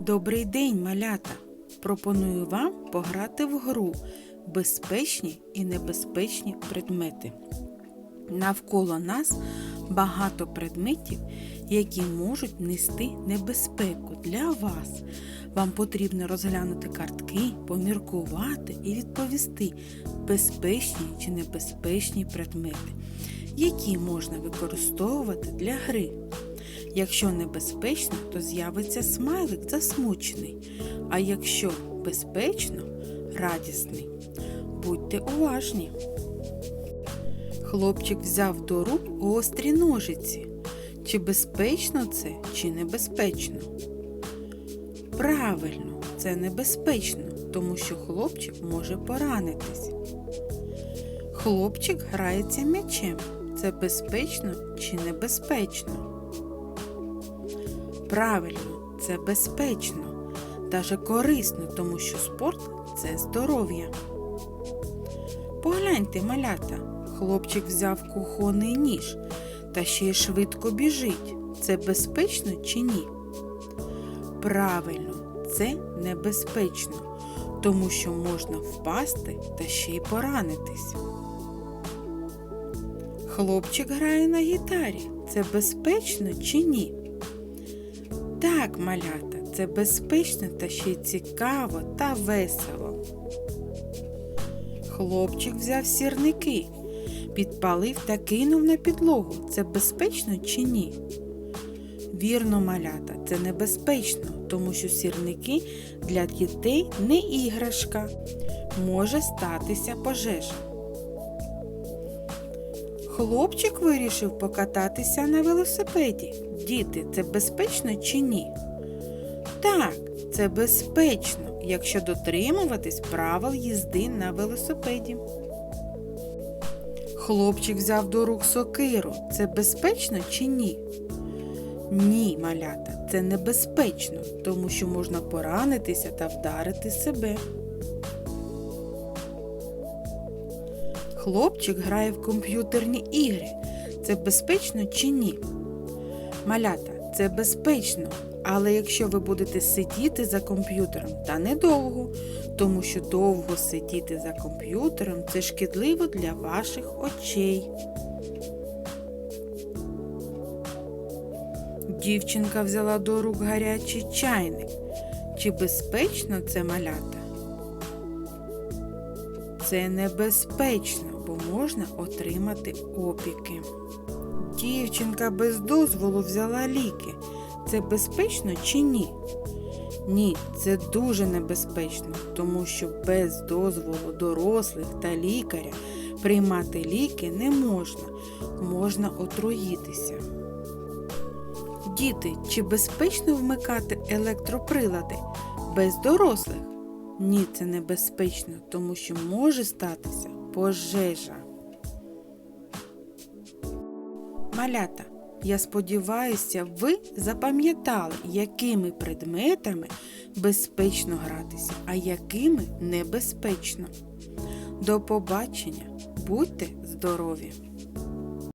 Добрий день, малята! Пропоную вам пограти в гру безпечні і небезпечні предмети. Навколо нас багато предметів, які можуть нести небезпеку для вас. Вам потрібно розглянути картки, поміркувати і відповісти, безпечні чи небезпечні предмети, які можна використовувати для гри. Якщо небезпечно, то з'явиться смайлик засмучений, а якщо безпечно радісний. Будьте уважні. Хлопчик взяв до рук гострі ножиці. Чи безпечно це, чи небезпечно? Правильно, це небезпечно, тому що хлопчик може поранитись. Хлопчик грається м'ячем. Це безпечно чи небезпечно? Правильно, це безпечно, даже корисно, тому що спорт це здоров'я. Погляньте, малята, хлопчик взяв кухонний ніж та ще й швидко біжить. Це безпечно чи ні? Правильно, це небезпечно, тому що можна впасти та ще й поранитись. Хлопчик грає на гітарі. Це безпечно чи ні? Так, малята, це безпечно та ще й цікаво та весело. Хлопчик взяв сірники, підпалив та кинув на підлогу. Це безпечно чи ні? Вірно, малята, це небезпечно, тому що сірники для дітей не іграшка. Може статися пожежа. Хлопчик вирішив покататися на велосипеді. Діти, це безпечно чи ні? Так, це безпечно, якщо дотримуватись правил їзди на велосипеді. Хлопчик взяв до рук сокиру. Це безпечно чи ні? Ні, малята, це небезпечно, тому що можна поранитися та вдарити себе. Хлопчик грає в комп'ютерні ігри. Це безпечно чи ні? Малята, це безпечно, але якщо ви будете сидіти за комп'ютером, та недовго, тому що довго сидіти за комп'ютером це шкідливо для ваших очей. Дівчинка взяла до рук гарячий чайник. Чи безпечно це малята? Це небезпечно, бо можна отримати опіки. Дівчинка без дозволу взяла ліки. Це безпечно чи ні? Ні, це дуже небезпечно, тому що без дозволу дорослих та лікаря приймати ліки не можна, можна отруїтися. Діти, чи безпечно вмикати електроприлади без дорослих? Ні, це небезпечно, тому що може статися пожежа. Малята, я сподіваюся, ви запам'ятали, якими предметами безпечно гратися, а якими небезпечно. До побачення! Будьте здорові!